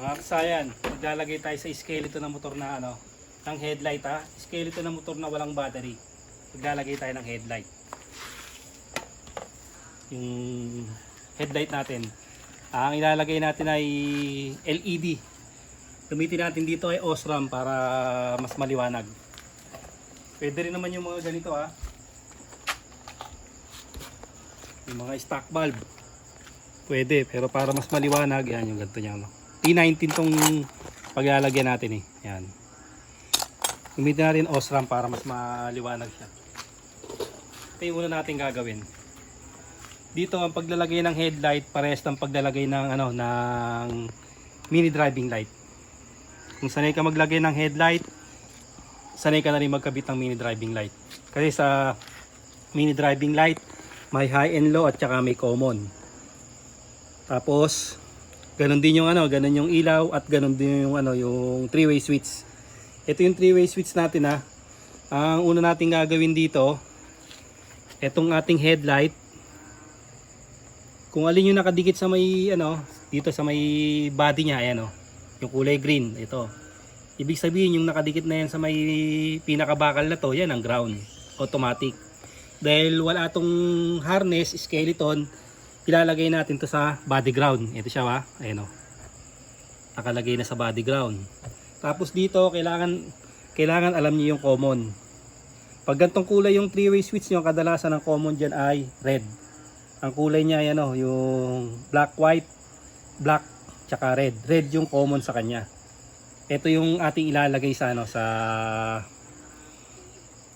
Mga kasayan, maglalagay tayo sa skeleton ng motor na ano, ng headlight ha. Skeleton ng motor na walang battery. Maglalagay tayo ng headlight. Yung headlight natin. Ang ilalagay natin ay LED. Gamitin natin dito ay Osram para mas maliwanag. Pwede rin naman yung mga ganito ha. Yung mga stock bulb. Pwede, pero para mas maliwanag, yan yung ganito niya. No? T19 tong paglalagyan natin eh. Yan. Gamitin natin Osram para mas maliwanag siya. Ito yung una natin gagawin. Dito ang paglalagay ng headlight parehas ng paglalagay ng ano ng mini driving light. Kung sanay ka maglagay ng headlight, sanay ka na rin magkabit ng mini driving light. Kasi sa mini driving light, may high and low at saka may common. Tapos, ganun din yung ano, ganun yung ilaw at ganun din yung ano, yung three-way switch. Ito yung three-way switch natin ha. Ang una nating gagawin dito, itong ating headlight, kung alin yung nakadikit sa may ano, dito sa may body niya, ayan oh, yung kulay green, ito. Ibig sabihin yung nakadikit na yan sa may pinakabakal na to, yan ang ground, automatic. Dahil wala tong harness, skeleton, ilalagay natin to sa body ground. Ito siya wa, ayan oh. Nakalagay na sa body ground. Tapos dito, kailangan kailangan alam niyo yung common. Pag gantong kulay yung three-way switch nyo, ang kadalasan ng common dyan ay red. Ang kulay niya yan oh, yung black, white, black, tsaka red. Red yung common sa kanya. Ito yung ating ilalagay sa ano sa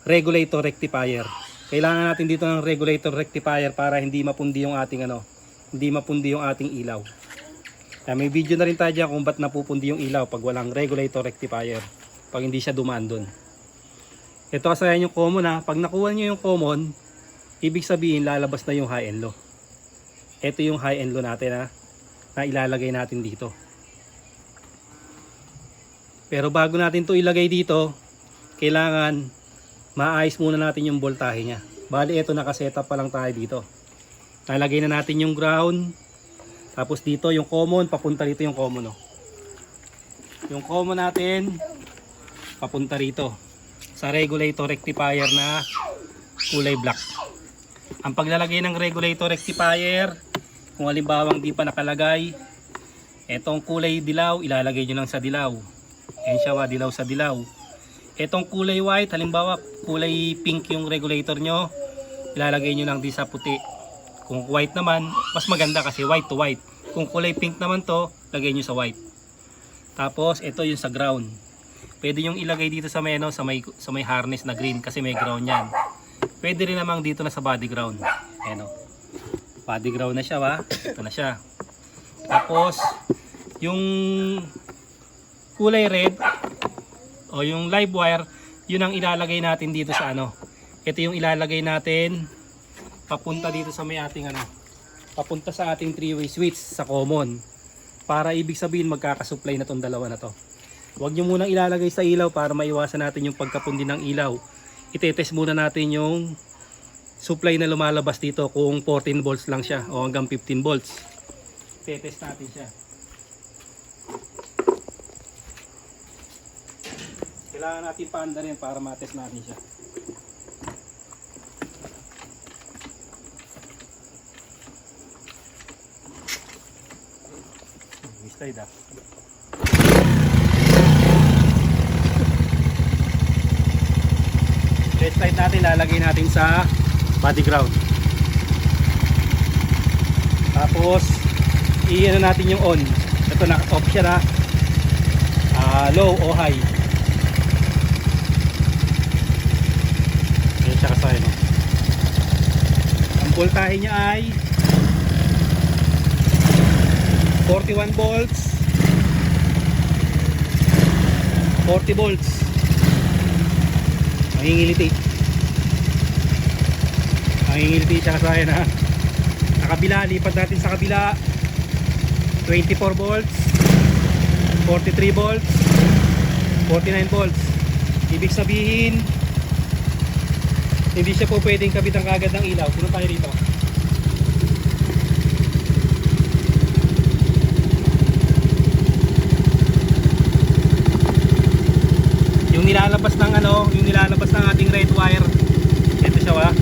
regulator rectifier. Kailangan natin dito ng regulator rectifier para hindi mapundi yung ating ano, hindi mapundi yung ating ilaw. Kaya may video na rin tayo dyan kung ba't napupundi yung ilaw pag walang regulator rectifier. Pag hindi siya dumaan dun. Ito kasi yan yung common ha. Pag nakuha nyo yung common, ibig sabihin lalabas na yung high and low. Ito yung high and low natin ha, na ilalagay natin dito. Pero bago natin to ilagay dito, kailangan maayos muna natin yung voltahe niya. Bali ito nakasetup pa lang tayo dito. Lalagay na natin yung ground. Tapos dito yung common, papunta rito yung common. Oh. Yung common natin, papunta rito. Sa regulator rectifier na kulay black. Ang paglalagay ng regulator rectifier, kung halimbawang di pa nakalagay, etong kulay dilaw, ilalagay nyo lang sa dilaw. Yan siya dilaw sa dilaw. Etong kulay white, halimbawa kulay pink yung regulator nyo, ilalagay nyo lang di sa puti. Kung white naman, mas maganda kasi white to white. Kung kulay pink naman to, lagay nyo sa white. Tapos, ito yung sa ground. Pwede yung ilagay dito sa may, ano, sa may, sa may harness na green kasi may ground yan. Pwede rin namang dito na sa body ground. Ayan o. Body ground na siya ba? Ito na siya. Tapos, yung kulay red o yung live wire, yun ang ilalagay natin dito sa ano. Ito yung ilalagay natin papunta dito sa may ating ano. Papunta sa ating three-way switch sa common. Para ibig sabihin magkakasupply na tong dalawa na to. Huwag nyo munang ilalagay sa ilaw para maiwasan natin yung pagkapundi ng ilaw. Itetest muna natin yung supply na lumalabas dito kung 14 volts lang siya o hanggang 15 volts. Itetest natin siya. Kailangan natin paanda rin para matest natin siya. Slide ah. Test light natin lalagay natin sa body ground. Tapos i-ano natin yung on. Ito na off siya na. Ah, low o high. Ayan siya kasaya no. Ang voltahe niya ay 41 volts 40 volts Mangingiliti Mangingiliti siya kasaya na Sa kabila, lipat natin sa kabila. 24 volts 43 volts 49 volts Ibig sabihin hindi siya po pwedeng kabitan kagad ng ilaw. Puno tayo rito. Yung nilalabas ng ano, yung nilalabas ng ating red wire. Ito siya wala.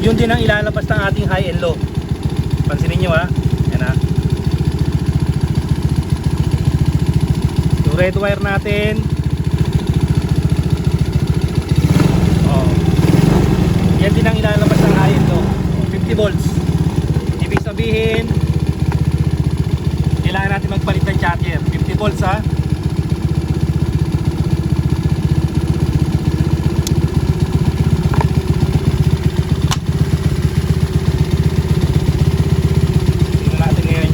Yun din ang ilalabas ng ating high and low. Pansinin nyo ha. Yan ha. Red wire natin. Oh. Yan din ang ilalabas ng and low. 50 volts. Ibig sabihin, kailangan natin magpalit ng charger. 50 volts ha.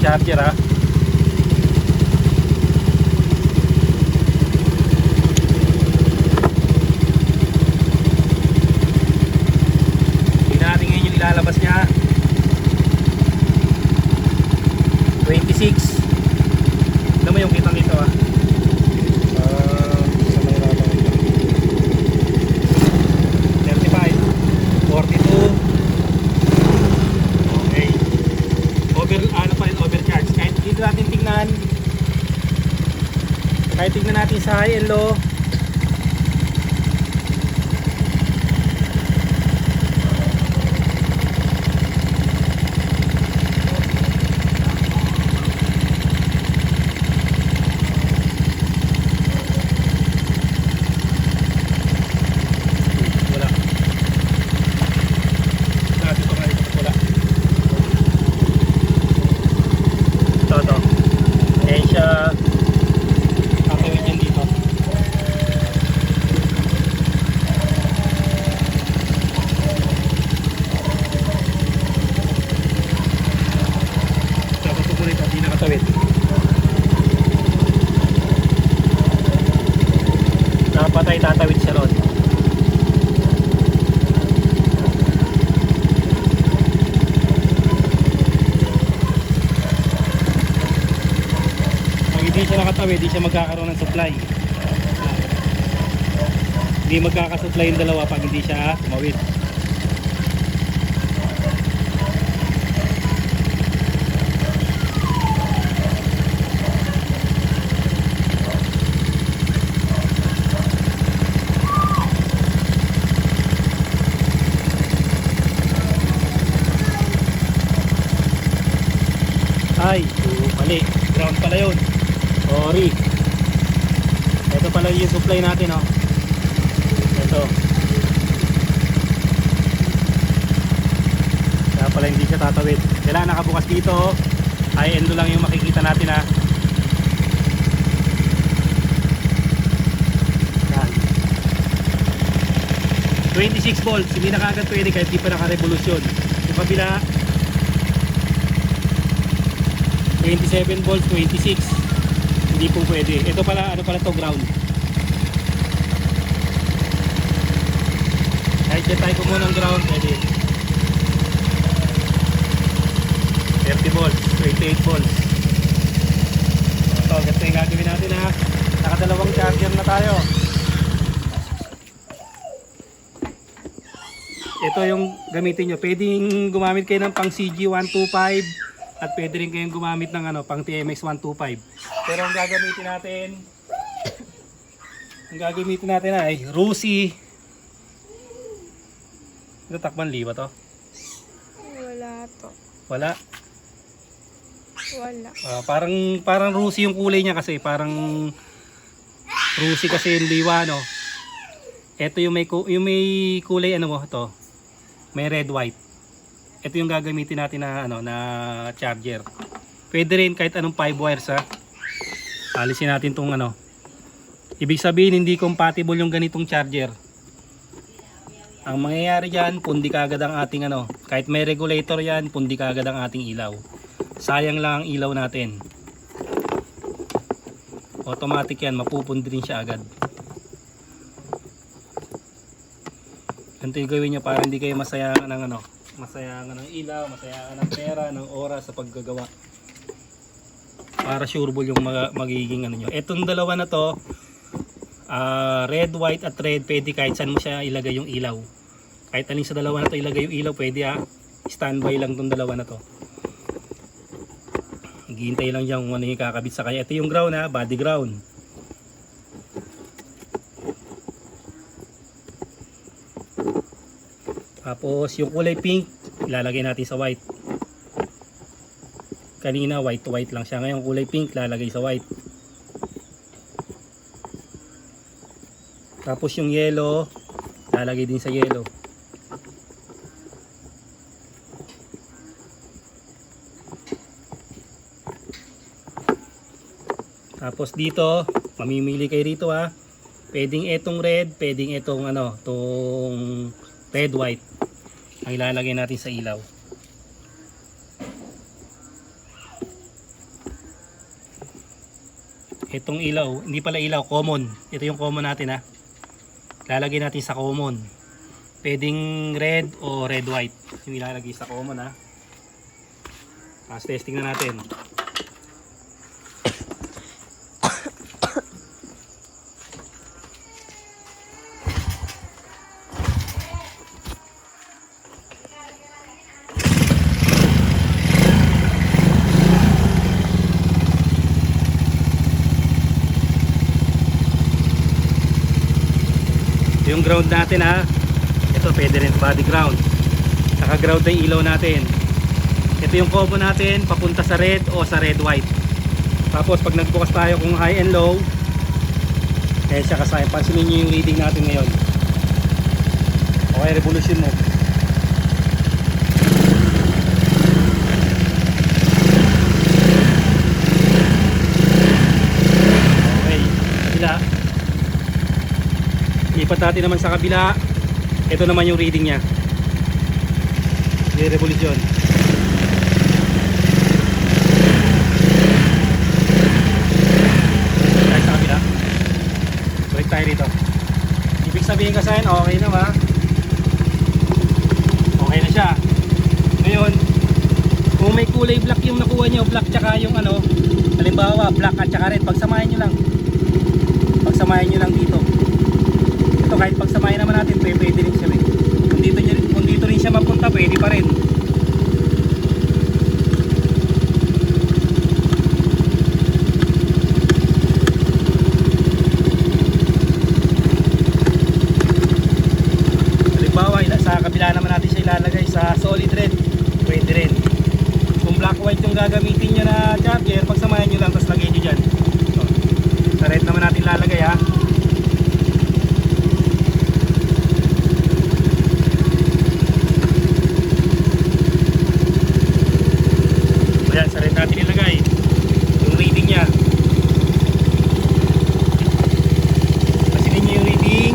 Charger ha. Tingnan natin ngayon yung ilalabas niya. 26. Alam mo yung kitang dito ah. Ah, sa may rata ko. 35. 42. Okay. Over, ano pa rin, overcharge. Kahit dito natin tingnan. Kahit tingnan natin sa high and low. Wala. Natin ito ngayon kapag wala. Ito, ito. Ayan siya. Kakawin yan dito. Dapat ito rin, hindi nakatawid. Dapat ay tatawid siya ron. Pag hindi siya nakatawid, hindi siya magkakaroon ng supply. Hindi magkakasupply yung dalawa pag hindi siya tumawid. Ay, oo, mali. Ground pala yun. Sorry. Ito pala yung supply natin, oh. Ito. Kaya pala hindi siya tatawid. Kailangan nakabukas dito, oh. High end lang yung makikita natin, ha. Yan. 26 volts, hindi na kagad pwede kahit di pa naka-revolusyon. Yung kabila, 27 volts, 26. Hindi po pwede. Ito pala, ano pala to ground. Kahit dyan tayo kumuha ng ground, pwede. 30 volts, 28 volts. Ito, ganito yung gagawin natin ha. Nakadalawang charger na tayo. Ito yung gamitin nyo. Pwedeng gumamit kayo ng pang CG125 at pwede rin kayong gumamit ng ano, pang TMX 125. Pero ang gagamitin natin, ang gagamitin natin ay Rusi. Ito takban liba to? Wala to. Wala. Wala. Ah, parang parang Rusi yung kulay niya kasi parang Rusi kasi yung liwa no. Ito yung may yung may kulay ano mo to. May red white. Ito yung gagamitin natin na ano na charger. Pwede rin kahit anong 5 wires ha. Alisin natin tong ano. Ibig sabihin hindi compatible yung ganitong charger. Ang mangyayari diyan, pundi kagad ang ating ano, kahit may regulator 'yan, pundi kagad ang ating ilaw. Sayang lang ang ilaw natin. Automatic 'yan, mapupundi rin siya agad. Ganito yung gawin nyo para hindi kayo masayangan ng ano, masayangan ng ilaw, masayangan ng pera, ng oras sa paggagawa. Para sureball yung mag- magiging ano nyo. Etong dalawa na to, ah, red, white at red, pwede kahit saan mo siya ilagay yung ilaw. Kahit alin sa dalawa na to ilagay yung ilaw, pwede ah. Standby lang tong dalawa na to. Naghihintay lang dyan kung ano yung kakabit sa kanya. Ito yung ground ha, body ground. Tapos yung kulay pink, ilalagay natin sa white. Kanina white to white lang siya. Ngayon kulay pink, lalagay sa white. Tapos yung yellow, lalagay din sa yellow. Tapos dito, mamimili kayo rito ha. Pwedeng etong red, pwedeng etong ano, tong red white. Ang ilalagay natin sa ilaw. Itong ilaw, hindi pala ilaw, common. Ito yung common natin ha. Lalagay natin sa common. Pwedeng red o red white. Yung ilalagay sa common ha. Tapos testing na natin. Yung ground natin ha? Ito pwede rin body ground. Naka ground na yung ilaw natin. Ito yung combo natin papunta sa red o sa red white. Tapos pag nagbukas tayo kung high and low eh siya kasaya pansinin nyo yung reading natin ngayon. Okay revolution mo okay kabila Lipat natin naman sa kabila. Ito naman yung reading niya. May revolution. Tayo sa kabila. Balik tayo rito. Ibig sabihin ka sa akin, okay na ba? Okay na siya. Ngayon, kung may kulay black yung nakuha nyo, black tsaka yung ano, halimbawa black at tsaka red, pagsamahin nyo lang. Pagsamahin nyo lang dito ito kahit pagsamahin naman natin pwede, rin siya rin. Kung dito, kung dito rin siya mapunta pwede pa rin halimbawa ila- sa kabila naman natin siya ilalagay sa solid red pwede rin kung black white yung gagamitin nyo na charger pagsamahin nyo lang tapos lagay nyo dyan So, sa red naman natin lalagay ha Ayan, sa red natin ilagay yung reading niya. Pasinin niyo yung reading.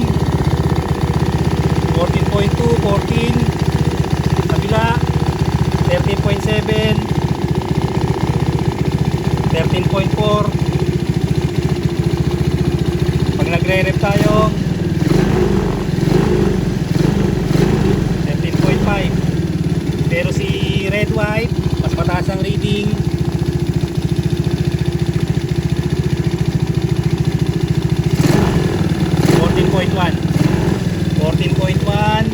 14.2, 14. Kabila, 13.7. 13.4. Pag nagre-rep tayo, 13.5. Pero si red white, mas mataas ang reading. Fourteen point one. Fourteen point one.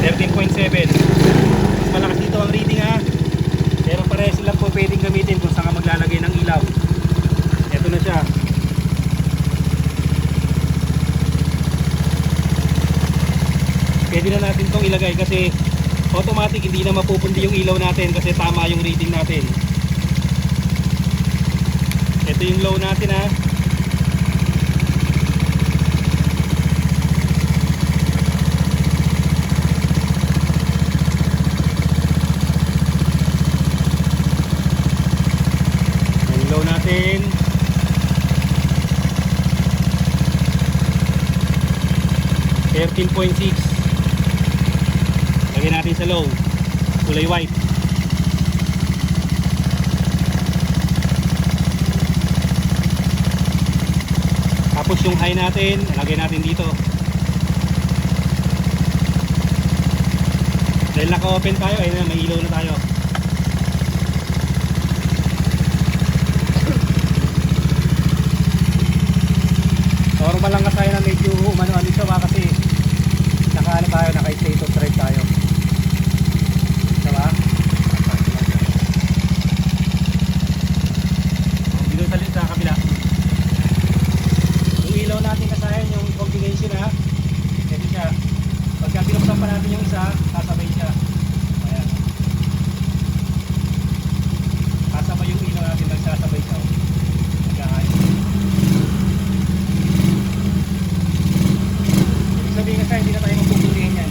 Thirteen point seven. Mas malakas dito ang reading ha. Pero pareho sila po pwedeng gamitin kung saan ka maglalagay ng ilaw. Ito na siya. Pwede na natin itong ilagay kasi automatic hindi na mapupundi yung ilaw natin kasi tama yung reading natin. Ito yung low natin ha? Low natin. Thirteen point six. Lagyan natin sa low. Kulay white. Tapos yung high natin, lagay natin dito. Dahil naka-open tayo, ayun na, may ilaw na tayo. Normal lang kasi na medyo umano-ano siya kasi naka ano tayo, naka state of drive tayo. pa natin yung isa, sasabay siya. Ayan. Kasabay yung ilaw natin, nagsasabay siya. oh. Nag-aayos. Ibig sabihin kasi hindi na tayo magpupulihin yan.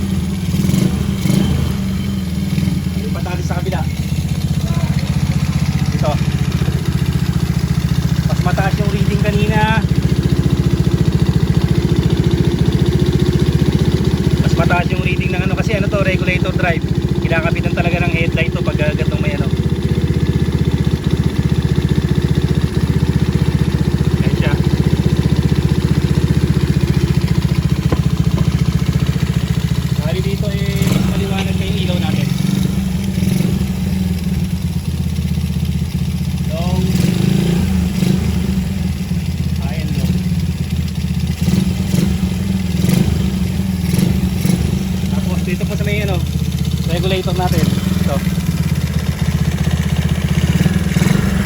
Lipat natin sa kabila. Ito. Mas mataas yung reading kanina. Mas mataas yung reading ng ano to, regulator drive. Kinakapitan talaga ng headlight to pag gatong may ano. Ayan siya. Bali dito eh, mas maliwanag na yung ilaw natin. Long, high and low. Tapos dito po sa may ano, regulator natin. Ito.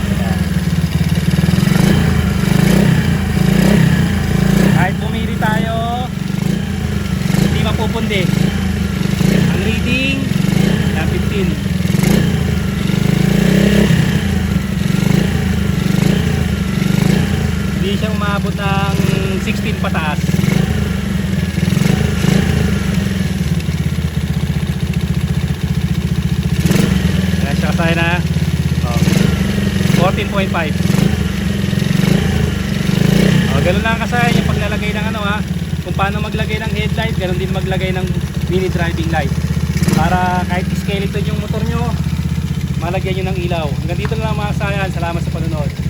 Ayan. Kahit pumili tayo, hindi mapupundi. Ang reading na 15. Hindi siya umabot ng 16 pataas. Ayan siya kasaya na. Oh. 14.5. Oh, ganun lang kasaya yung paglalagay ng ano ha. Kung paano maglagay ng headlight, ganun din maglagay ng mini driving light. Para kahit skeleton yung motor nyo, malagyan nyo ng ilaw. Hanggang dito na lang mga kasayan. Salamat sa panonood.